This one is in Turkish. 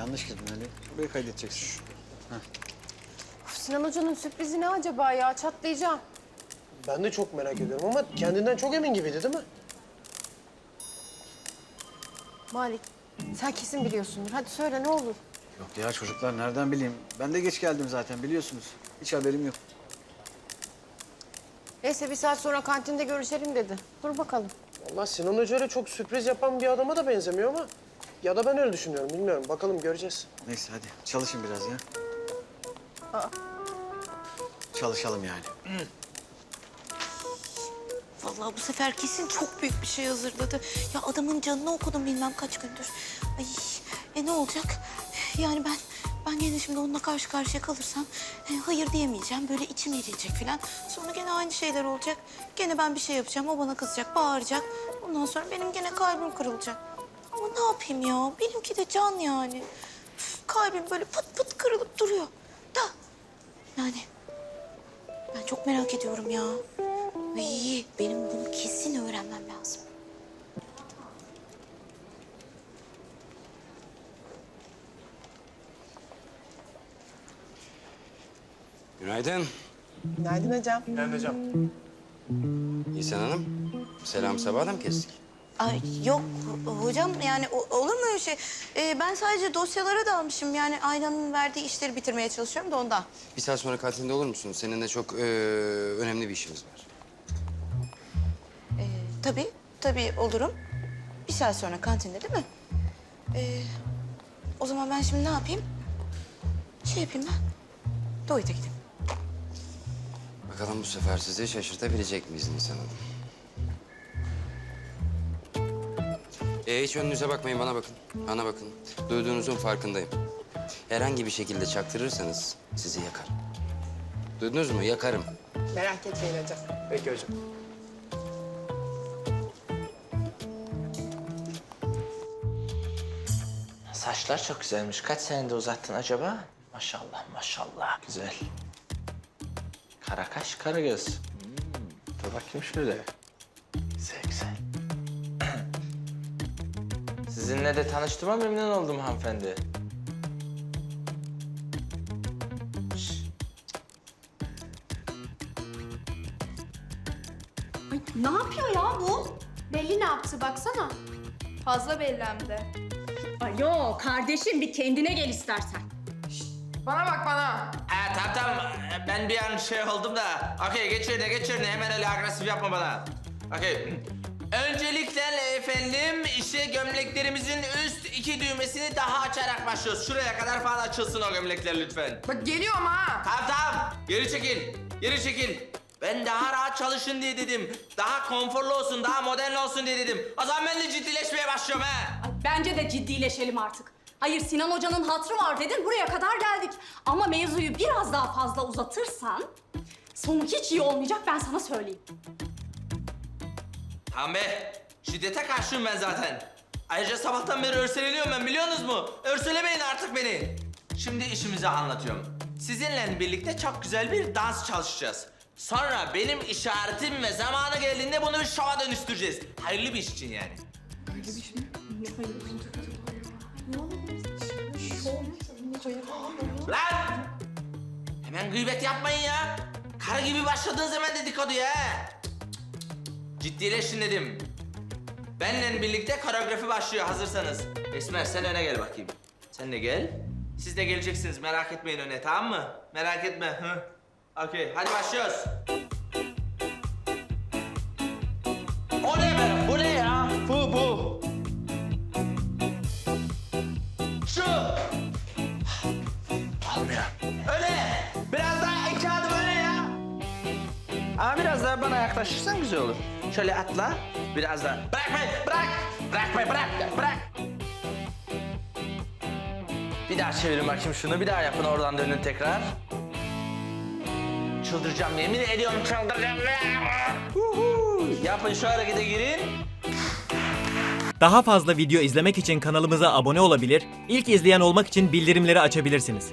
Yanlış girdin Ali. Burayı kaydedeceksin. Of, Sinan Hoca'nın sürprizi ne acaba ya? Çatlayacağım. Ben de çok merak ediyorum ama kendinden çok emin gibiydi değil mi? Malik, sen kesin biliyorsundur. Hadi söyle ne olur. Yok ya çocuklar nereden bileyim? Ben de geç geldim zaten biliyorsunuz. Hiç haberim yok. Neyse bir saat sonra kantinde görüşelim dedi. Dur bakalım. Vallahi Sinan Hoca öyle çok sürpriz yapan bir adama da benzemiyor ama... Ya da ben öyle düşünüyorum bilmiyorum. Bakalım göreceğiz. Neyse hadi çalışın biraz ya. Çalışalım yani. Vallahi bu sefer kesin çok büyük bir şey hazırladı. Ya adamın canını okudum bilmem kaç gündür. Ay e ne olacak? Yani ben ben gene şimdi onunla karşı karşıya kalırsam e, hayır diyemeyeceğim. Böyle içim erilecek falan. Sonra gene aynı şeyler olacak. Gene ben bir şey yapacağım. O bana kızacak, bağıracak. Ondan sonra benim gene kalbim kırılacak. Ama ne yapayım ya? Benimki de can yani. Üf, kalbim böyle pıt pıt kırılıp duruyor. Da yani ben çok merak ediyorum ya. Ay, benim bunu kesin öğrenmem lazım. Günaydın. Günaydın hocam. Ben hocam. İhsan Hanım. Selam sabah da mı kestik? Ay yok hocam yani olur mu öyle şey? Ee, ben sadece dosyalara dalmışım. Yani Aynan'ın verdiği işleri bitirmeye çalışıyorum da ondan. Bir saat sonra kantinde olur musun? Seninle çok eee, önemli bir işimiz var. Ee, tabii, tabii olurum. Bir saat sonra kantinde değil mi? Ee, o zaman ben şimdi ne yapayım? Şey yapayım ben. Doğuyta gideyim. Bakalım bu sefer sizi şaşırtabilecek miyiz Nisan Hanım? Ee, hiç önünüze bakmayın, bana bakın. Bana bakın. Duyduğunuzun farkındayım. Herhangi bir şekilde çaktırırsanız sizi yakarım. Duydunuz mu? Yakarım. Merak etmeyin hocam. Peki hocam. Saçlar çok güzelmiş. Kaç senede uzattın acaba? Maşallah maşallah güzel. Kara kaş, kara göz. Hmm, dur bakayım şöyle. Güzel Sizinle de tanıştığıma memnun oldum hanımefendi. Ne yapıyor ya bu? Belli ne yaptı baksana. Fazla belli hem de. Alo kardeşim bir kendine gel istersen. Bana bak bana. Ha tamam tamam. Ben bir an şey oldum da. Okey geç yerine geç yerine. Hemen öyle agresif yapma bana. Okey. Öncelikle efendim işte gömleklerimizin üst iki düğmesini daha açarak başlıyoruz. Şuraya kadar falan açılsın o gömlekler lütfen. Bak geliyor ama ha. Tamam tamam. Geri çekil. Geri çekil. Ben daha rahat çalışın diye dedim. Daha konforlu olsun, daha modern olsun diye dedim. O zaman ben de ciddileşmeye başlıyorum ha. Ay, bence de ciddileşelim artık. Hayır Sinan Hoca'nın hatrı var dedin buraya kadar geldik. Ama mevzuyu biraz daha fazla uzatırsan sonu hiç iyi olmayacak ben sana söyleyeyim. Tamam be. Şiddete karşıyım ben zaten. Ayrıca sabahtan beri örseleniyorum ben biliyorsunuz mu? Örselemeyin artık beni. Şimdi işimizi anlatıyorum. Sizinle birlikte çok güzel bir dans çalışacağız. Sonra benim işaretim ve zamanı geldiğinde bunu bir şova dönüştüreceğiz. Hayırlı bir iş için yani. Lan! Hemen gıybet yapmayın ya. Karı gibi başladığınız hemen dedikodu ya. Ciddileşin dedim. Benle birlikte koreografi başlıyor hazırsanız. Esmer sen öne gel bakayım. Sen de gel. Siz de geleceksiniz merak etmeyin öne tamam mı? Merak etme. Hı. Okey hadi başlıyoruz. O ne be? Bu ne ya? Bu bu. Şu. Olmuyor. Öne. Biraz daha iki adım öne ya. Ama biraz daha bana yaklaşırsan güzel olur. Şöyle atla. Biraz daha. Bırak be, bırak. Bırak be, bırak, bırak. Bir daha çevirin bakayım şunu. Bir daha yapın oradan dönün tekrar. Çıldıracağım yemin ediyorum çıldıracağım. Yapın şu harekete girin. Daha fazla video izlemek için kanalımıza abone olabilir, ilk izleyen olmak için bildirimleri açabilirsiniz.